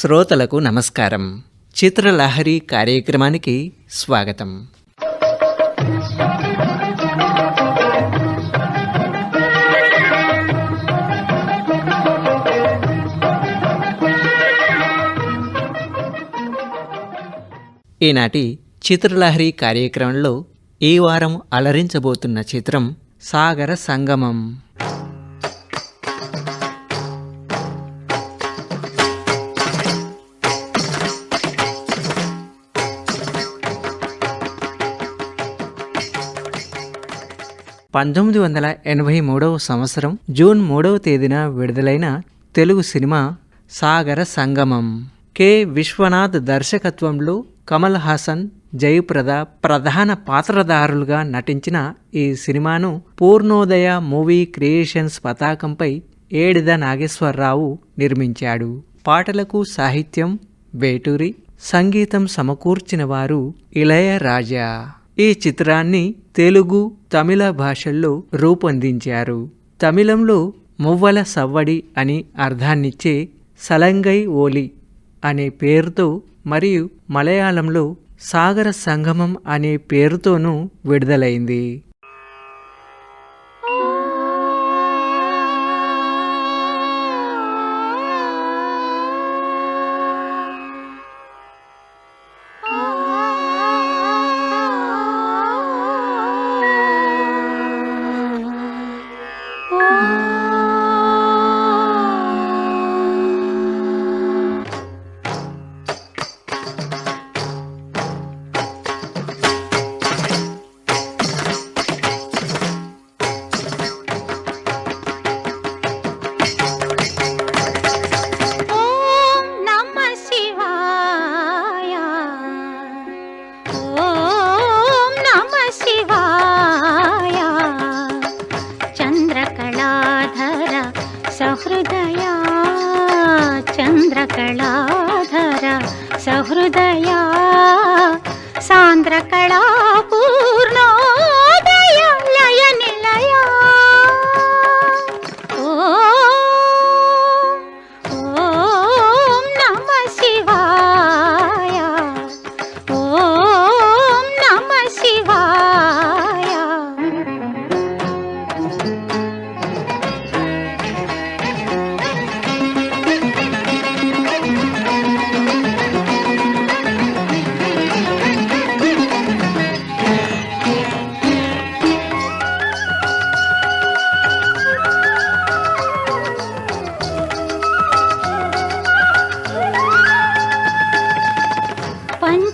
శ్రోతలకు నమస్కారం. చిత్రలహరి కార్యక్రమానికి స్వాగతం. ఈనాటి చిత్రలహరి కార్యక్రమంలో ఈ వారం అలరించబోతున్న చిత్రం సాగర సంగమం. పంతొమ్మిది వందల ఎనభై మూడవ సంవత్సరం జూన్ మూడవ తేదీన విడుదలైన తెలుగు సినిమా సాగర సంగమం. కె. విశ్వనాథ్ దర్శకత్వంలో కమల్ హాసన్ జయప్రద ప్రధాన పాత్రధారులుగా నటించిన ఈ సినిమాను పూర్ణోదయ మూవీ క్రియేషన్స్ పతాకంపై ఏడిద నాగేశ్వరరావు నిర్మించాడు. పాటలకు సాహిత్యం వేటూరి సంగీతం సమకూర్చిన వారు ఇళయరాజా. ఈ చిత్రాన్ని తెలుగు తమిళ భాషల్లో రూపొందించారు. తమిళంలో మువ్వల సవ్వడి అని అర్థాన్నిచ్చే సలంగై ఓలి అనే పేరుతో మరియు మలయాళంలో సాగర సంగమం అనే పేరుతోనూ విడుదలైంది.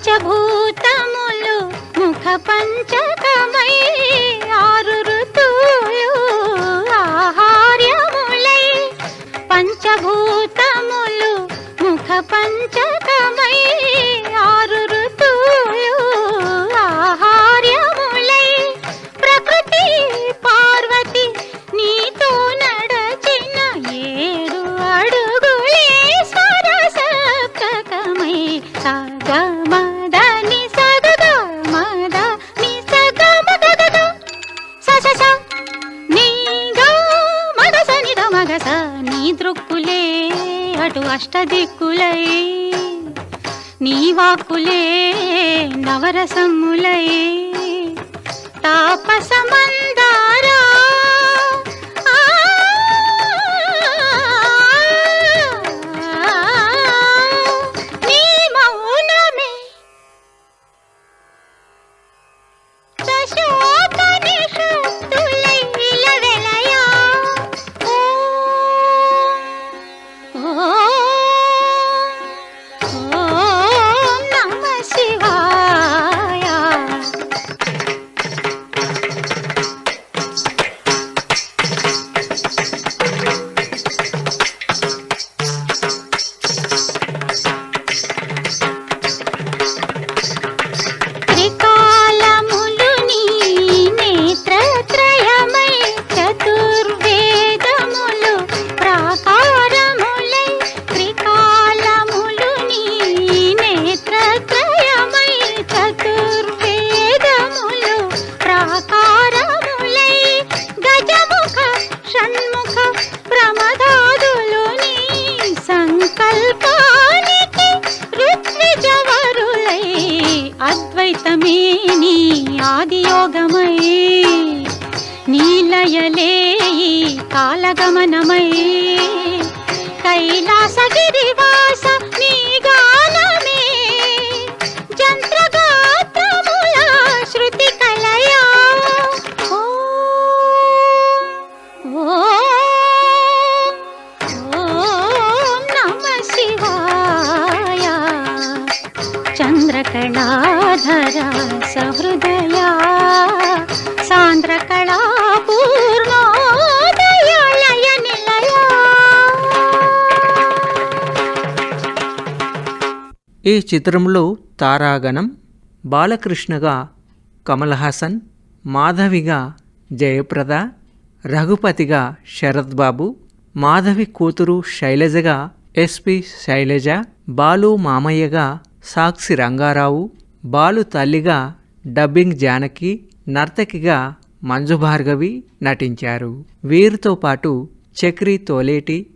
పంచభూతములు ముఖ పంచకమై నీ నవరసములయే. ఈ చిత్రంలో తారాగణం బాలకృష్ణగా కమల్ హాసన్ మాధవిగా జయప్రద రఘుపతిగా శరత్ బాబు మాధవి కూతురు శైలజగా ఎస్పి శైలజ బాలు మామయ్యగా సాక్షి రంగారావు బాలు తల్లిగా డబ్బింగ్ జానకి నర్తకిగా మంజు భార్గవి నటించారు. వీరితో పాటు చక్రి తోలేటి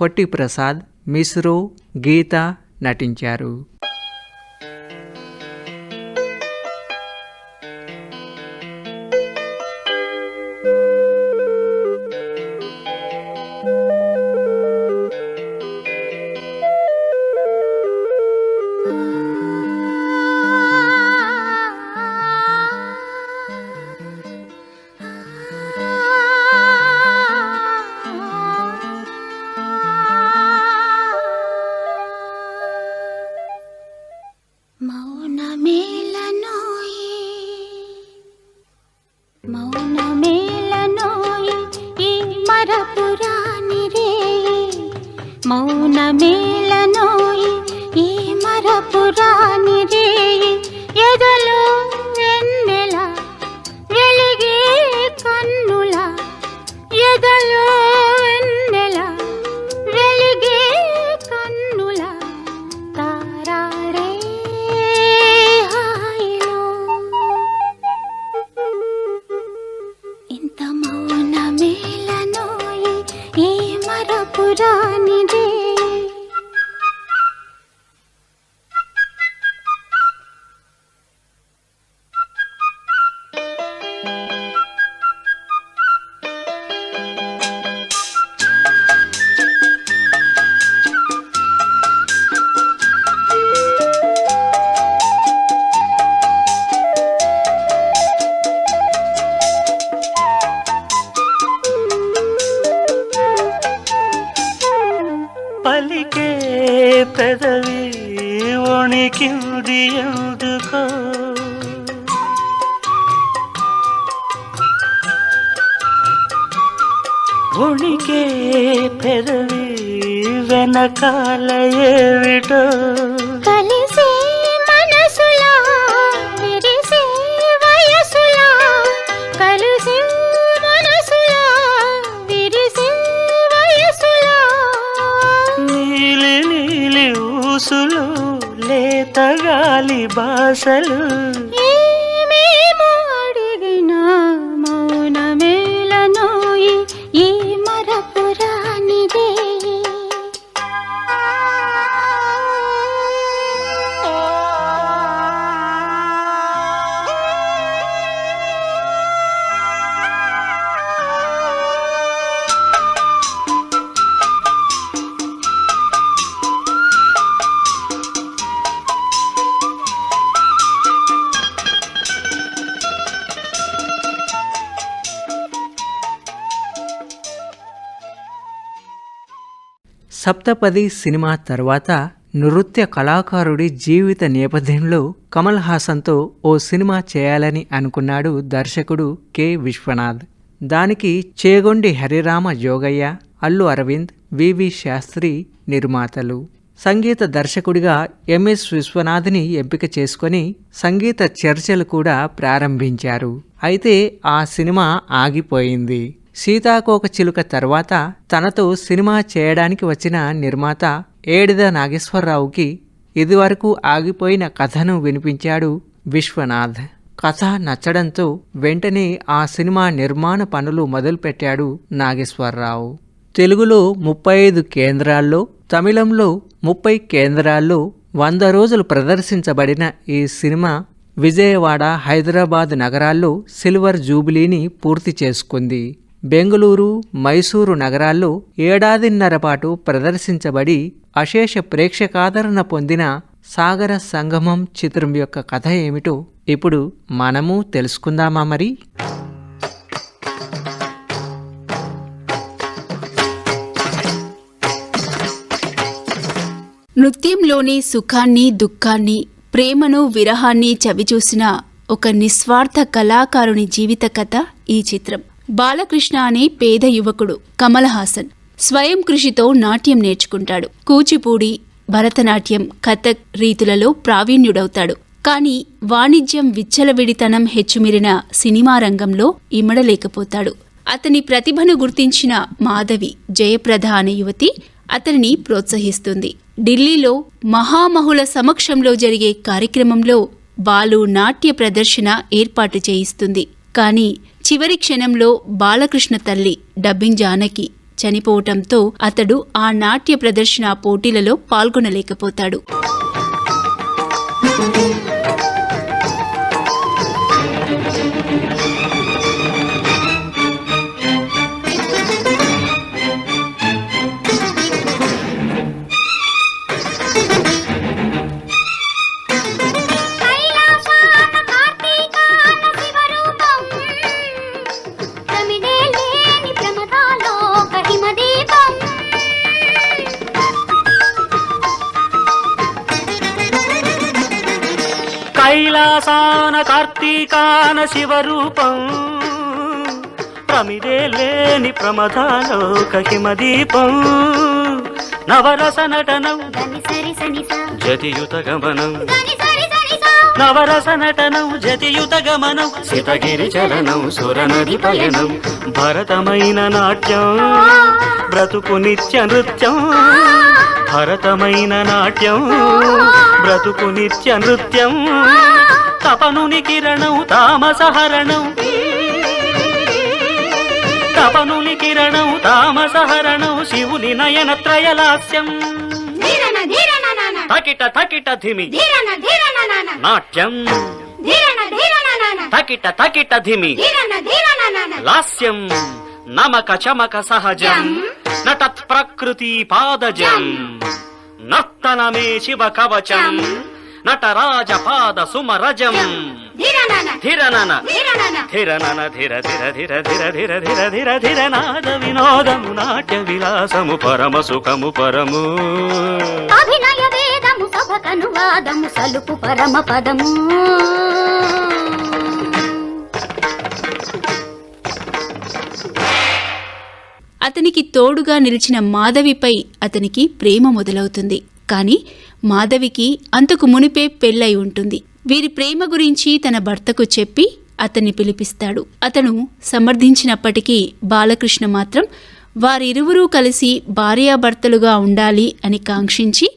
పొట్టి ప్రసాద్ మిస్రో గీత నటించారు. మనసులు లేతగాలి భాషలు సప్తపది సినిమా తర్వాత నృత్య కళాకారుడి జీవిత నేపథ్యంలో కమల్ హాసన్తో ఓ సినిమా చేయాలని అనుకున్నాడు దర్శకుడు కె. విశ్వనాథ్. దానికి చేగొండి హరిరామ జోగయ్య అల్లు అరవింద్ వివి శాస్త్రి నిర్మాతలు. సంగీత దర్శకుడిగా ఎంఎస్ విశ్వనాథ్ని ఎంపిక చేసుకొని సంగీత చర్చలు కూడా ప్రారంభించారు. అయితే ఆ సినిమా ఆగిపోయింది. సీతాకోక చిలుక తర్వాత తనతో సినిమా చేయడానికి వచ్చిన నిర్మాత ఏడిద నాగేశ్వరరావుకి ఇదివరకు ఆగిపోయిన కథను వినిపించాడు విశ్వనాథ్. కథ నచ్చడంతో వెంటనే ఆ సినిమా నిర్మాణ పనులు మొదలుపెట్టాడు నాగేశ్వరరావు. తెలుగులో ముప్పై ఐదు కేంద్రాల్లో తమిళంలో ముప్పై కేంద్రాల్లో వంద రోజులు ప్రదర్శించబడిన ఈ సినిమా విజయవాడ హైదరాబాద్ నగరాల్లో సిల్వర్ జూబిలీని పూర్తి చేసుకుంది. బెంగళూరు మైసూరు నగరాల్లో ఏడాదిన్నర పాటు ప్రదర్శించబడి అశేష ప్రేక్షకాదరణ పొందిన సాగర సంగమం చిత్రం యొక్క కథ ఏమిటో ఇప్పుడు మనము తెలుసుకుందామా మరి? నృత్యంలోని సుఖాన్ని దుఃఖాన్ని ప్రేమను విరహాన్ని చవిచూసిన ఒక నిస్వార్థ కళాకారుని జీవిత కథ ఈ చిత్రం. బాలకృష్ణ అనే పేద యువకుడు కమల్ హాసన్ స్వయం కృషితో నాట్యం నేర్చుకుంటాడు. కూచిపూడి భరతనాట్యం కథక్ రీతులలో ప్రావీణ్యుడవుతాడు. కాని వాణిజ్యం విచ్చలవిడితనం హెచ్చుమిరిన సినిమా రంగంలో ఇమడలేకపోతాడు. అతని ప్రతిభను గుర్తించిన మాధవి జయప్రద అనే యువతి అతనిని ప్రోత్సహిస్తుంది. ఢిల్లీలో మహామహుల సమక్షంలో జరిగే కార్యక్రమంలో బాలు నాట్య ప్రదర్శన ఏర్పాటు చేయిస్తుంది. కానీ చివరి క్షణంలో బాలకృష్ణ తల్లి డబ్బింగ్ జానకి చనిపోవటంతో అతడు ఆ నాట్య ప్రదర్శన పోటీలలో పాల్గొనలేకపోతాడు. కార్తీకాన శివరూపం. ప్రమిదే లేని ప్రమదాలోక హిమదీపం. నవరస నటనం. జతియుత గమనం. నవరస నటనం జతియుత గమనం. సితగిరి చలనం సురనది పయనం. భరతమైన నాట్యం. బ్రతుకు నిత్య నృత్యం. భరతమైన నాట్యం. బ్రతుకు నిత్య నృత్యం. తపనుని కిరణం తామసహరణం. తపనుని కిరణం తామసహరణం శివుని నయన త్రయలాస్యం. తకిట తకిట ధిమి. నాట్యం. తకిట తకిట ధిమి. లాస్యం. నమక చమక సహజం. నటత్ ప్రకృతి పాదజం. నర్తనమే శివ కవచం. నటరాజ పాద సుమరజం ధీరన ధిరనన. ధీరన ధిరనన ధిర ధిర ధిర ధిర ధిర ధిర ధిర ధిర నాద వినోదము నాట్య విలాసము పరమ సుఖము పరము. అభినయ వేదము సభకను వాదము సలుపు పరమ పదము. అతనికి తోడుగా నిలిచిన మాధవిపై అతనికి ప్రేమ మొదలవుతుంది. కాని మాధవికి అంతకు మునిపే పెళ్ళై ఉంటుంది. వీరి ప్రేమ గురించి తన భర్తకు చెప్పి అతన్ని పిలిపిస్తాడు. అతను సమర్థించినప్పటికీ బాలకృష్ణ మాత్రం వారిరువురూ కలిసి భార్యాభర్తలుగా ఉండాలి అని కాంక్షించి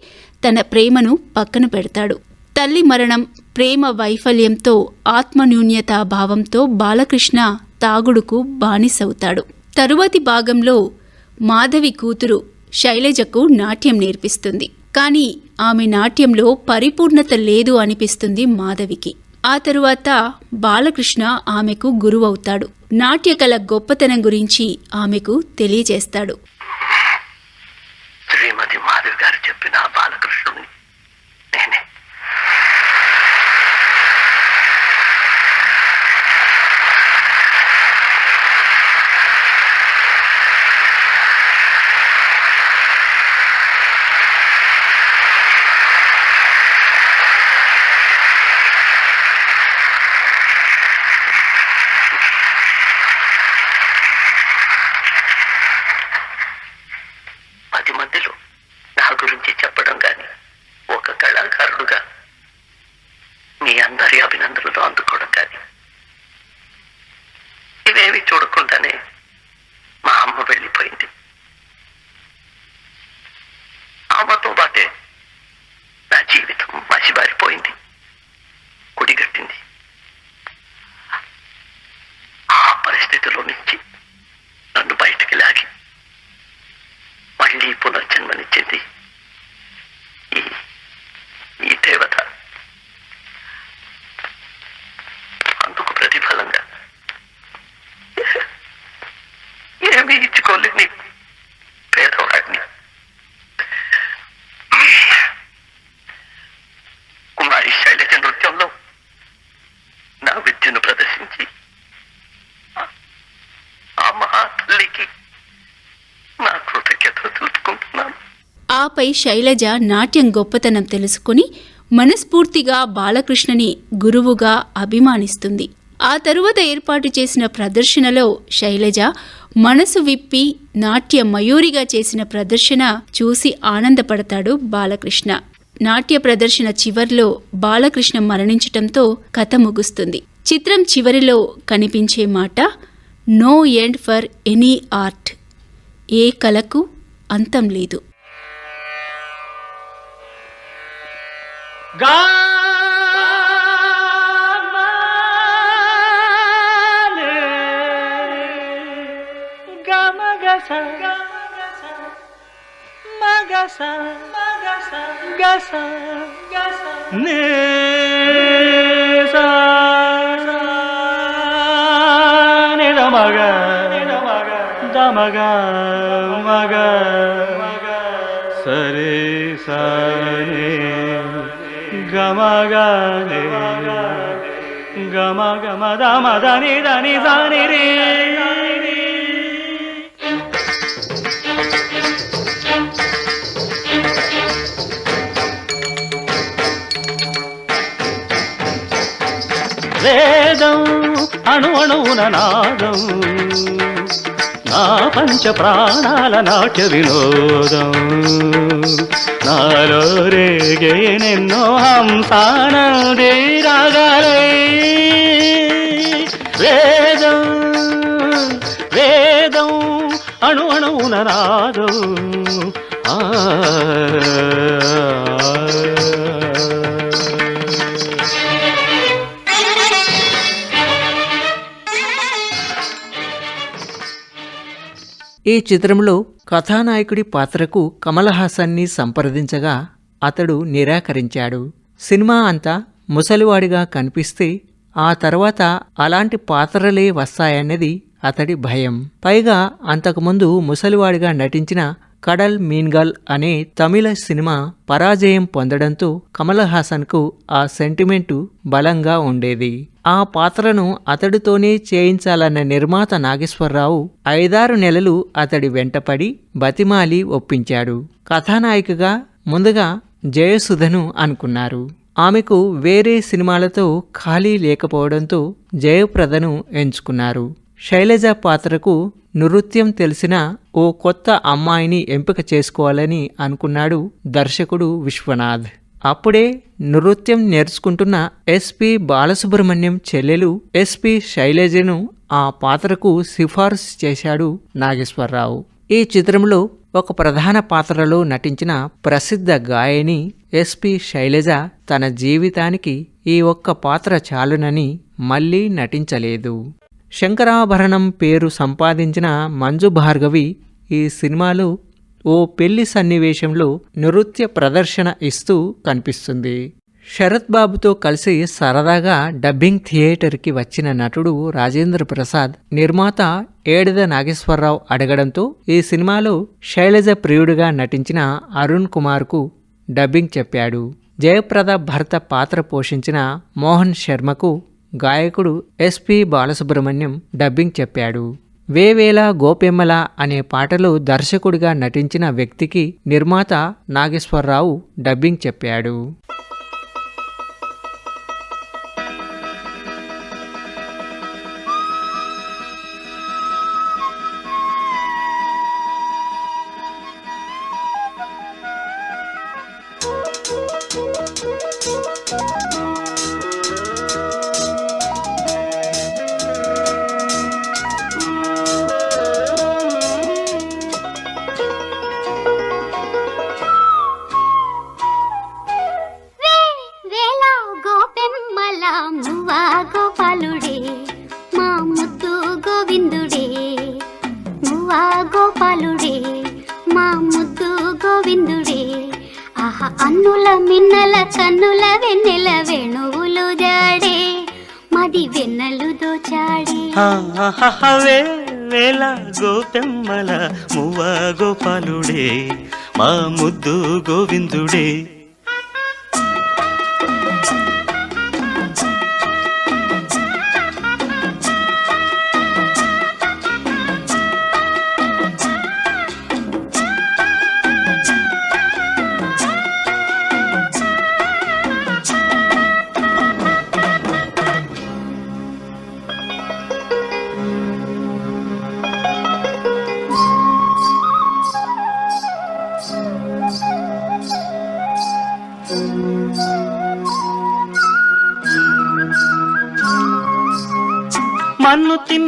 తన ప్రేమను పక్కన పెడతాడు. తల్లి మరణం ప్రేమ వైఫల్యంతో ఆత్మన్యూన్యతా భావంతో బాలకృష్ణ తాగుడుకు బానిసవుతాడు. తరువాతి భాగంలో మాధవి కూతురు శైలజకు నాట్యం నేర్పిస్తుంది. కానీ ఆమె నాట్యంలో పరిపూర్ణత లేదు అనిపిస్తుంది మాధవికి. ఆ తరువాత బాలకృష్ణ ఆమెకు గురువవుతాడు. నాట్యకళ గొప్పతనం గురించి ఆమెకు తెలియజేస్తాడు. ఆపై శైలజ నాట్యం గొప్పతనం తెలుసుకుని మనస్ఫూర్తిగా బాలకృష్ణని గురువుగా అభిమానిస్తుంది. ఆ తరువాత ఏర్పాటు చేసిన ప్రదర్శనలో శైలజ మనసు విప్పి నాట్య మయూరిగా చేసిన ప్రదర్శన చూసి ఆనందపడతాడు బాలకృష్ణ. నాట్య ప్రదర్శన చివర్లో బాలకృష్ణ మరణించటంతో కథ ముగుస్తుంది. చిత్రం చివరిలో కనిపించే మాట no end for any art. ఏ కళకు అంతం లేదు. gamane gamagasa gamagasa magasa magasa gasa ne. గమగనే గమ గమ దమ దని దని దని రే వేదం అణు అణువున నాదం. నా పంచ ప్రాణాల నాట్య వినోదం. నాలో రేగే నిన్నో హంసానదే రాగాలే వేదం వేదం అణు అణువున రాదు ఆ ఈ చిత్రంలో కథానాయకుడి పాత్రకు కమల్ హాసన్ని సంప్రదించగా అతడు నిరాకరించాడు. సినిమా అంతా ముసలివాడిగా కనిపిస్తే ఆ తర్వాత అలాంటి పాత్రలే వస్తాయన్నది అతడి భయం. పైగా అంతకుముందు ముసలివాడిగా నటించిన కడల్ మీన్గల్ అనే తమిళ సినిమా పరాజయం పొందడంతో కమల్ హాసన్కు ఆ సెంటిమెంటు బలంగా ఉండేది. ఆ పాత్రను అతడితోనే చేయించాలన్న నిర్మాత నాగేశ్వరరావు ఐదారు నెలలు అతడి వెంటపడి బతిమాలి ఒప్పించాడు. కథానాయికగా ముందుగా జయసుధను అనుకున్నారు. ఆమెకు వేరే సినిమాలతో ఖాళీ లేకపోవడంతో జయప్రదను ఎంచుకున్నారు. శైలజ పాత్రకు నృత్యం తెలిసిన ఓ కొత్త అమ్మాయిని ఎంపిక చేసుకోవాలని అనుకున్నాడు దర్శకుడు విశ్వనాథ్. అప్పుడే నృత్యం నేర్చుకుంటున్న ఎస్పి బాలసుబ్రహ్మణ్యం చెల్లెలు ఎస్పి శైలజను ఆ పాత్రకు సిఫార్సు చేశాడు నాగేశ్వరరావు. ఈ చిత్రంలో ఒక ప్రధాన పాత్రలో నటించిన ప్రసిద్ధ గాయని ఎస్పి శైలజ తన జీవితానికి ఈ ఒక్క పాత్ర చాలునని మళ్ళీ నటించలేదు. శంకరాభరణం పేరు సంపాదించిన మంజు భార్గవి ఈ సినిమాలో ఓ పెళ్ళి సన్నివేశంలో నృత్య ప్రదర్శన ఇస్తూ కనిపిస్తుంది. శరత్ బాబుతో కలిసి సరదాగా డబ్బింగ్ థియేటర్కి వచ్చిన నటుడు రాజేంద్ర ప్రసాద్ నిర్మాత ఏడద నాగేశ్వరరావు అడగడంతో ఈ సినిమాలో శైలజ ప్రియుడిగా నటించిన అరుణ్ కుమార్కు డబ్బింగ్ చెప్పాడు. జయప్రద భర్త పాత్ర పోషించిన మోహన్ శర్మకు గాయకుడు ఎస్పి బాలసుబ్రహ్మణ్యం డబ్బింగ్ చెప్పాడు. వేవేల గోపెమ్మల అనే పాటలో దర్శకుడిగా నటించిన వ్యక్తికి నిర్మాత నాగేశ్వరరావు డబ్బింగ్ చెప్పాడు. గోవిందుడే.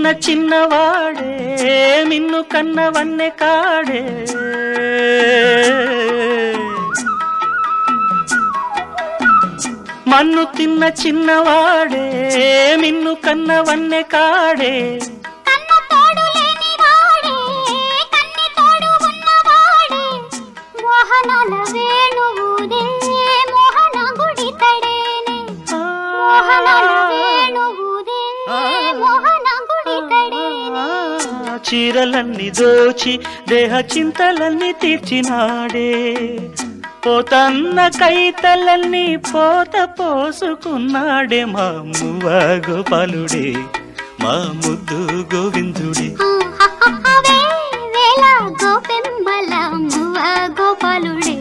మన్ను చిన్నవాడే మిన్ను కన్న వన్నె కాడే. మన్ను తిన్న చిన్నవాడే మిన్ను కన్న వన్నె కాడే వేణువుదే చీరలన్నీ దోచి దేహ చింతలన్నీ తీర్చినాడే. పోతన్న కైతలన్నీ పోత పోసుకున్నాడే మా మువ్వ గోపాలుడే మా ముద్దు గోవిందుడే. అవే గోపెంబల మువ్వ గోపాలుడే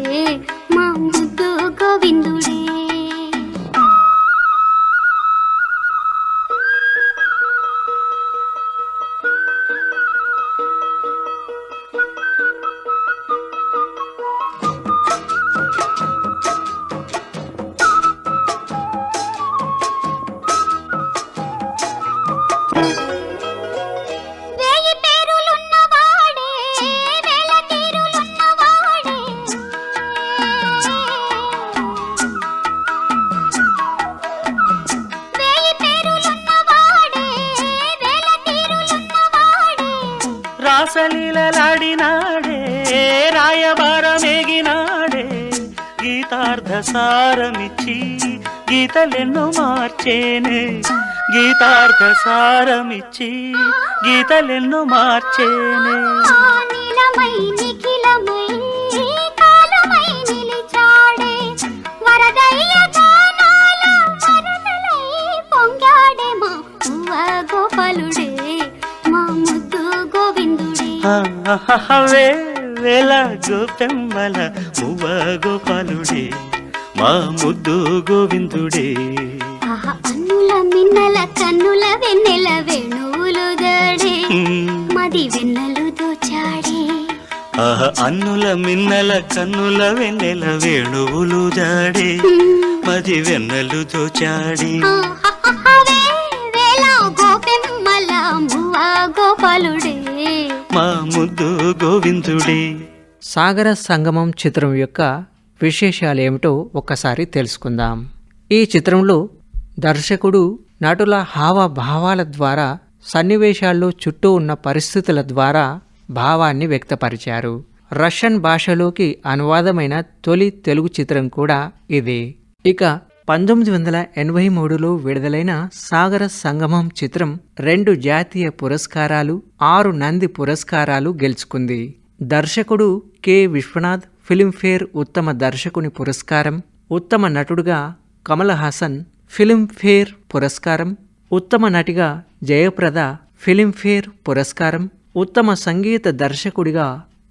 సారమిచ్చి గీతలెన్నో మార్చేనే. గీతార్థ సారమిచ్చి గీతలెన్నో మార్చేనే. ఆ నీలమై మా ముద్దు గోవిందుడే. ఆహా అన్నుల మిన్నల కన్నుల వెన్నెల వేణువులు దడే. మది వెన్నెలు దోచాడే. ఆహ అన్నుల మిన్నల కన్నుల వెన్నెల వేణువులు జాడే మది వెన్నెలు దోచాడి. మా ముద్దు గోవిందుడే. సాగర సంగమం చిత్రం యొక్క విశేషాలేమిటో ఒక్కసారి తెలుసుకుందాం. ఈ చిత్రంలో దర్శకుడు నటుల హావభావాల ద్వారా సన్నివేశాల్లో చుట్టూ ఉన్న పరిస్థితుల ద్వారా భావాన్ని వ్యక్తపరిచారు. రష్యన్ భాషలోకి అనువాదమైన తొలి తెలుగు చిత్రం కూడా ఇదే. ఇక పంతొమ్మిది వందల ఎనభై మూడులో విడుదలైన సాగర సంగమం చిత్రం రెండు జాతీయ పురస్కారాలు ఆరు నంది పురస్కారాలు గెలుచుకుంది. దర్శకుడు కె. విశ్వనాథ్ ఫిలింఫేర్ ఉత్తమ దర్శకుని పురస్కారం ఉత్తమ నటుడుగా కమల్ హాసన్ ఫిలింఫేర్ పురస్కారం ఉత్తమ నటిగా జయప్రద ఫిలింఫేర్ పురస్కారం ఉత్తమ సంగీత దర్శకుడిగా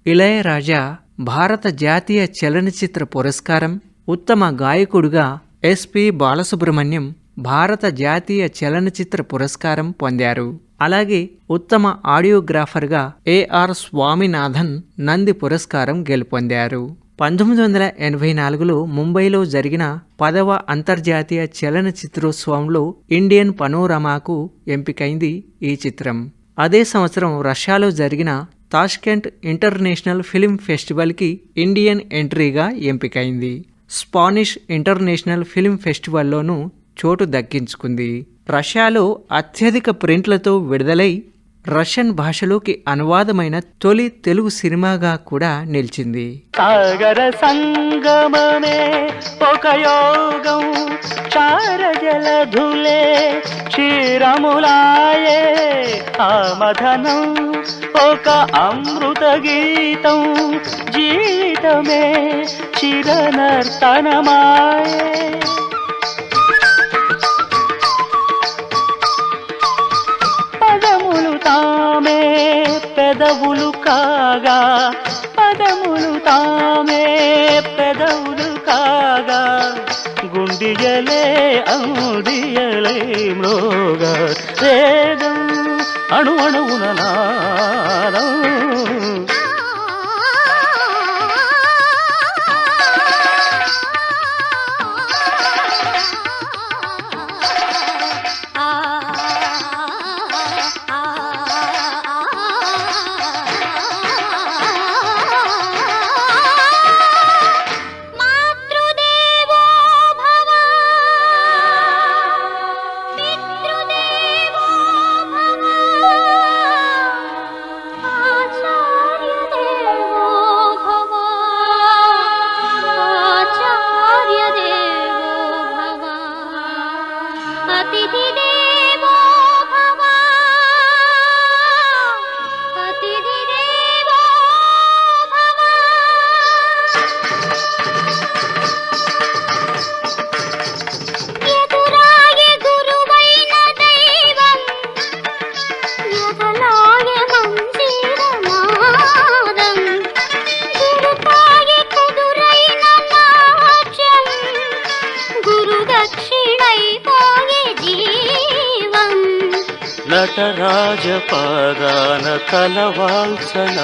ఇళయరాజా భారత జాతీయ చలనచిత్ర పురస్కారం ఉత్తమ గాయకుడుగా ఎస్పి బాలసుబ్రహ్మణ్యం భారత జాతీయ చలనచిత్ర పురస్కారం పొందారు. అలాగే ఉత్తమ ఆడియోగ్రాఫర్గా ఏఆర్ స్వామినాథన్ నంది పురస్కారం గెలుపొందారు. పంతొమ్మిది వందల ఎనభై నాలుగులో ముంబైలో జరిగిన పదవ అంతర్జాతీయ చలనచిత్రోత్సవంలో ఇండియన్ పనోరమాకు ఎంపికైంది ఈ చిత్రం. అదే సంవత్సరం రష్యాలో జరిగిన తాష్కెంట్ ఇంటర్నేషనల్ ఫిల్మ్ ఫెస్టివల్కి ఇండియన్ ఎంట్రీగా ఎంపికైంది. స్పానిష్ ఇంటర్నేషనల్ ఫిల్మ్ ఫెస్టివల్లోనూ చోటు దక్కించుకుంది. రష్యాలో అత్యధిక ప్రింట్లతో విడుదలై రష్యన్ భాషలోకి అనువాదమైన తొలి తెలుగు సినిమాగా కూడా నిలిచింది. సాగర సంగమమే ఒక యోగం. చార జలధులే క్షీరములాయే. ఆమధనం ఒక అమృత గీతం. జీవితమే చిరనర్తనమాయే. తామే పెదవులు కాగా పదములు తామే పెదవులు కాగా గుండియలే ఔడియలే మ్రోగా. వేదం అణు అణువున నాదం. నటరాజపాదాన తలవాల్సన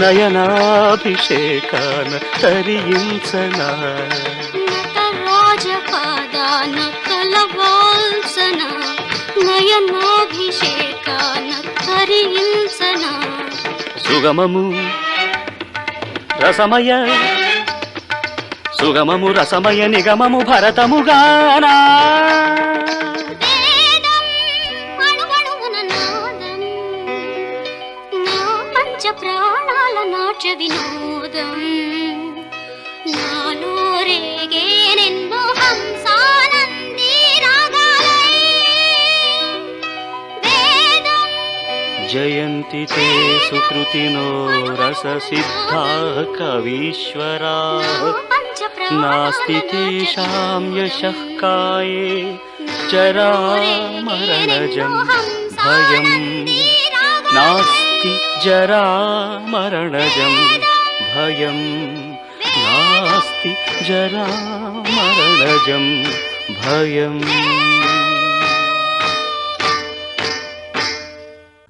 నయనాభిషేకాన తరించన నటరాజపాదాన కలవాల్సన నయనాభిషేకాన తరించన సుగమము రసమయ సుగమము రసమయ నిగమము భరతముగానా. जयन्ति ते सुकृतिनो रससिद्धाः कवीश्वराः। नास्ति तेषां यशः काये। जरामरणजं भयम्। नास्ति जरामरणजं भयम्। नास्ति जरामरणजं भयम्।